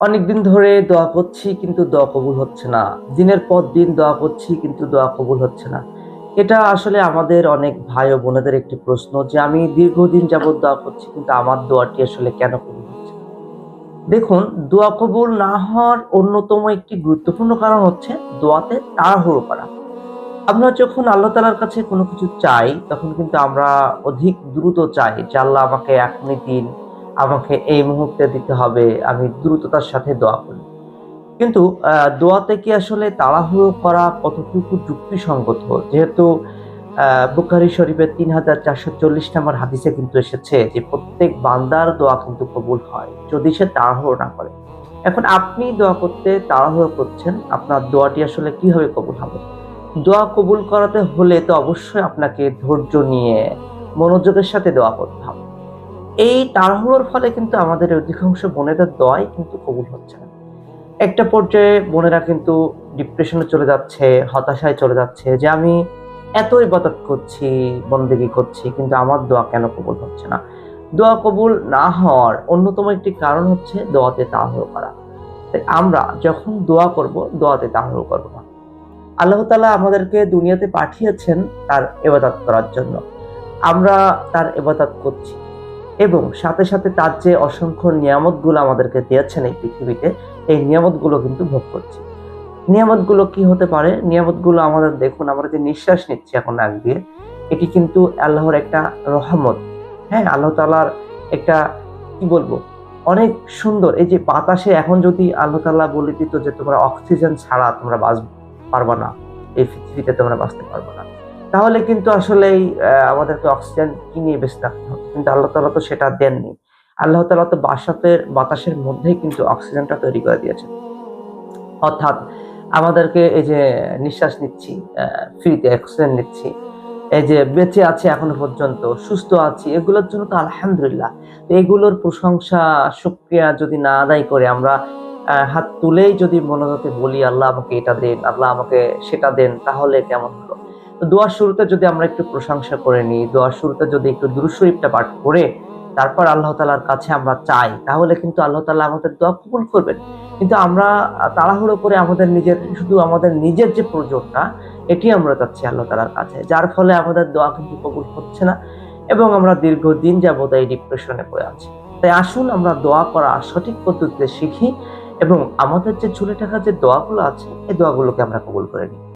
অনেকদিন ধরে দোয়া করছি, কিন্তু দোয়া কবুল হচ্ছে না। দিনের পর দিন দোয়া করছি, কিন্তু দোয়া কবুল হচ্ছে না। এটা আসলে আমাদের অনেক ভাই ও বোনেদের একটি প্রশ্ন যে, আমি দীর্ঘদিন যাবৎ দোয়া করছি, কিন্তু আমার দোয়াটি আসলে কেন কবুল হচ্ছে দেখুন, দোয়া কবুল না হওয়ার অন্যতম একটি গুরুত্বপূর্ণ কারণ হচ্ছে দোয়াতে তাড়াহুড়ো করা। আমরা যখন আল্লাহ তালার কাছে কোনো কিছু চাই, তখন কিন্তু আমরা অধিক দ্রুত চাই যে, আল্লাহ আমাকে এখনই দিন আমাকে এই মুহূর্তে দিতে হবে। আমি দ্রুততার সাথে দোয়া করি। কিন্তু দোয়াতে কি আসলে তাড়াহুড়ো করা কতটুকু যুক্তিসঙ্গত? যেহেতু বুখারী শরীফের তিন হাজার চারশো চল্লিশ নম্বর হাদিসে কিন্তু এসেছে যে, প্রত্যেক বান্দার দোয়া কিন্তু কবুল হয়, যদি সে তাড়াহুড়ো না করে। এখন আপনি দোয়া করতে তাড়াহুড়ো করছেন, আপনার দোয়াটি আসলে কীভাবে কবুল হবে? দোয়া কবুল করাতে হলে তো অবশ্যই আপনাকে ধৈর্য নিয়ে মনোযোগের সাথে দোয়া করতে হবে। এই তাড়াহুড়োর ফলে কিন্তু আমাদের অধিকাংশ বোনেদের দোয়াই কিন্তু কবুল হচ্ছে না। একটা পর্যায়ে বোনেরা কিন্তু ডিপ্রেশনে চলে যাচ্ছে, হতাশায় চলে যাচ্ছে যে আমি এত ইবাদত করছি, বন্দেগি করছি, কিন্তু আমার দোয়া কেন কবুল হচ্ছে না? দোয়া কবুল না হওয়ার অন্যতম একটি কারণ হচ্ছে দোয়াতে তাড়াহুড়ো করা। তাই আমরা যখন দোয়া করব, দোয়াতে তাড়াহুড়ো করব না। আল্লাহ তালা আমাদেরকে দুনিয়াতে পাঠিয়েছেন তার এবাদত করার জন্য। আমরা তার এবাদত করছি। এবং সাথে সাথে তার যে অসংখ্য নিয়ামতগুলো আমাদেরকে দিয়েছেন এই পৃথিবীতে, এই নিয়ামতগুলো কিন্তু ভোগ করছি। নিয়ামতগুলো কি হতে পারে? নিয়ামতগুলো আমাদের, দেখুন, আমরা যে নিঃশ্বাস নিচ্ছি এখন নাক দিয়ে, এটি কিন্তু আল্লাহর একটা রহমত। হ্যাঁ আল্লাহ তালার একটা, কি বলব, অনেক সুন্দর। এই যে বাতাসে এখন যদি আল্লাহ তাল্লাহ বলে দিত যে তোমরা অক্সিজেন ছাড়া তোমরা বাঁচ পারবা না। এই পৃথিবীতে তোমরা বাঁচতে পারবে না। তাহলে কিন্তু আসলে আমাদেরকে অক্সিজেন কিনে বেঁচে থাকতে হবে। কিন্তু আল্লাহ তালা তো সেটা দেননি। আল্লাহ তালা তো বাসাতের, বাতাসের মধ্যেই কিন্তু অক্সিজেনটা তৈরি করে দিয়েছেন। অর্থাৎ আমাদেরকে এই যে নিঃশ্বাস নিচ্ছি ফ্রিতে অক্সিজেন নিচ্ছি, এই যে বেঁচে আছে এখনও পর্যন্ত, সুস্থ আছি, এগুলোর জন্য তো আলহামদুলিল্লাহ। এগুলোর প্রশংসা, শুক্রিয়া যদি না আদায় করে আমরা হাত তুলেই যদি মনোজাতে বলি, আল্লাহ আমাকে এটা দেন, আল্লাহ আমাকে সেটা দেন, তাহলে কেমন হলো? দোয়ার শুরুতে যদি আমরা একটু প্রশংসা করে নিই, দোয়ার শুরুতে যদি একটু দুরুশরীফটা পাঠ করে তারপর আল্লাহ তালার কাছে আমরা চাই, তাহলে কিন্তু আল্লাহ তালা আমাদের দোয়া কবুল করবেন। কিন্তু আমরা তাড়াহুড়ো করে আমাদের নিজের, শুধু আমাদের নিজের যে প্রয়োজনটা, এটি আমরা চাচ্ছি আল্লাহ তালার কাছে, যার ফলে আমাদের দোয়া কিন্তু কবুল হচ্ছে না এবং আমরা দীর্ঘদিন যাবত এই ডিপ্রেশনে পড়ে আছি। তাই আসুন আমরা দোয়া করা সঠিক পদ্ধতিতে শিখি এবং আমাদের যে চুলে থাকা যে দোয়াগুলো আছে, এই দোয়াগুলোকে আমরা কবুল করে নিই।